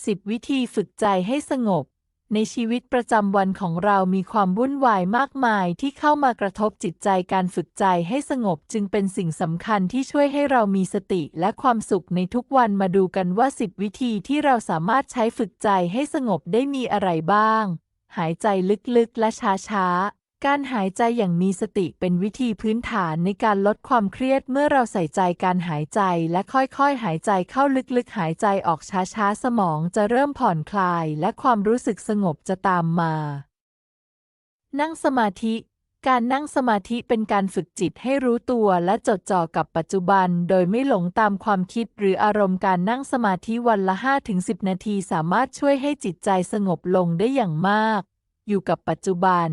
10 วิธีฝึกใจให้สงบ ในชีวิตประจำวันของเรามีความวุ่นวายมากมายที่เข้ามากระทบจิตใจการฝึกใจให้สงบจึงเป็นสิ่งสำคัญที่ช่วยให้เรามีสติและความสุขในทุกวันมาดูกันว่า 10 วิธีที่เราสามารถใช้ฝึกใจให้สงบได้มีอะไรบ้าง หายใจลึกๆและช้าๆ การหายใจอย่างมีสติเป็นวิธีพื้นฐานในการลดความเครียดเมื่อเราใส่ใจการหายใจและค่อยๆ หายใจเข้าลึกๆ หายใจออกช้าๆ สมองจะเริ่มผ่อนคลายและความรู้สึกสงบจะตามมา นั่งสมาธิการนั่งสมาธิเป็นการฝึกจิตให้รู้ตัวและจดจ่อกับปัจจุบัน โดยไม่หลงตามความคิดหรืออารมณ์การนั่งสมาธิวันละ 5-10 นาทีสามารถช่วยให้จิตใจสงบลงได้อย่างมาก อยู่กับปัจจุบัน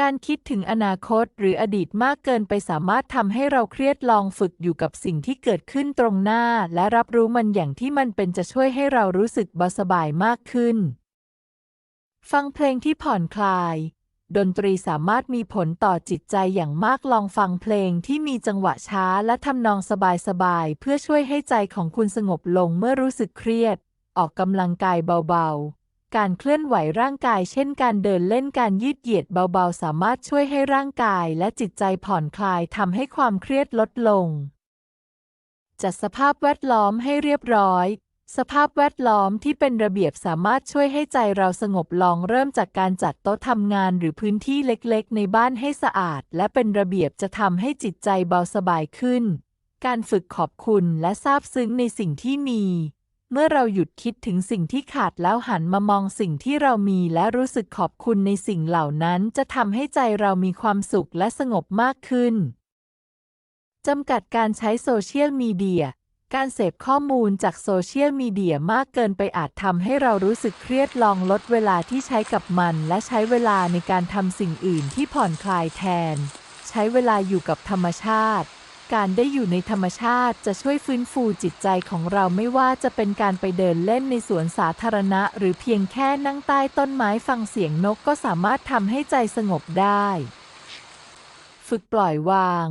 การคิดถึงอนาคตหรืออดีตมากเกินไปสามารถทำให้เราเครียดลองฝึกอยู่กับสิ่งที่เกิดขึ้นตรงหน้า และรับรู้มันอย่างที่มันเป็นจะช่วยให้เรารู้สึกเบาสบายมากขึ้น ฟังเพลงที่ผ่อนคลาย ดนตรีสามารถมีผลต่อจิตใจอย่างมากลองฟังเพลงที่มีจังหวะช้าและทำนองสบายๆเพื่อช่วยให้ใจของคุณสงบลงเมื่อรู้สึกเครียด ออกกำลังกายเบาๆ การเคลื่อนไหวร่างกาย เช่นการเดินเล่นการยืดเหยียดเบาๆ สามารถช่วยให้ร่างกายและจิตใจผ่อนคลายทำให้ความเครียดลดลง จัดสภาพแวดล้อมให้เรียบร้อย สภาพแวดล้อมที่เป็นระเบียบสามารถช่วยให้ใจเราสงบลองเริ่มจากการจัดโต๊ะทำงานหรือพื้นที่เล็กๆ ในบ้านให้สะอาด และเป็นระเบียบจะทำให้จิตใจเบาสบายขึ้น การฝึกขอบคุณและซาบซึ้งในสิ่งที่มี เมื่อเราหยุดคิดถึงสิ่งที่ขาดแล้วหันมามองสิ่งที่เรามีและรู้สึกขอบคุณในสิ่งเหล่านั้น จะทำให้ใจเรามีความสุขและสงบมากขึ้นจำกัดการใช้โซเชียลมีเดีย การเสพข้อมูลจากโซเชียลมีเดียมากเกินไปอาจทำให้เรารู้สึกเครียดลองลดเวลาที่ใช้กับมัน และใช้เวลาในการทำสิ่งอื่นที่ผ่อนคลายแทน ใช้เวลาอยู่กับธรรมชาติ การได้อยู่ในธรรมชาติจะช่วยฟื้นฟูจิตใจของเราไม่ว่าจะเป็นการไปเดินเล่นในสวนสาธารณะ หรือเพียงแค่นั่งใต้ต้นไม้ฟังเสียงนกก็สามารถทำให้ใจสงบได้ ฝึกปล่อยวาง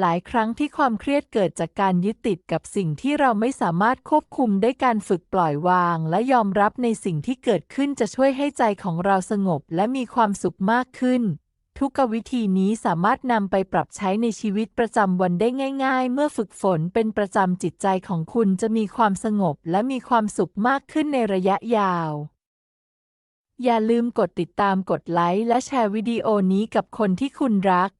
หลายครั้งที่ความเครียดเกิดจากการยึดติดกับสิ่งที่เราไม่สามารถควบคุมได้การฝึกปล่อยวาง และยอมรับในสิ่งที่เกิดขึ้นจะช่วยให้ใจของเราสงบและมีความสุขมากขึ้น ทุกวิธีนี้สามารถนำไปปรับใช้ในชีวิตประจำวันได้ง่าย ๆ เมื่อฝึกฝนเป็นประจำจิตใจของคุณจะมีความสงบและมีความสุขมากขึ้นในระยะยาว อย่าลืมกดติดตามกดไลค์และแชร์วิดีโอนี้กับคนที่คุณรัก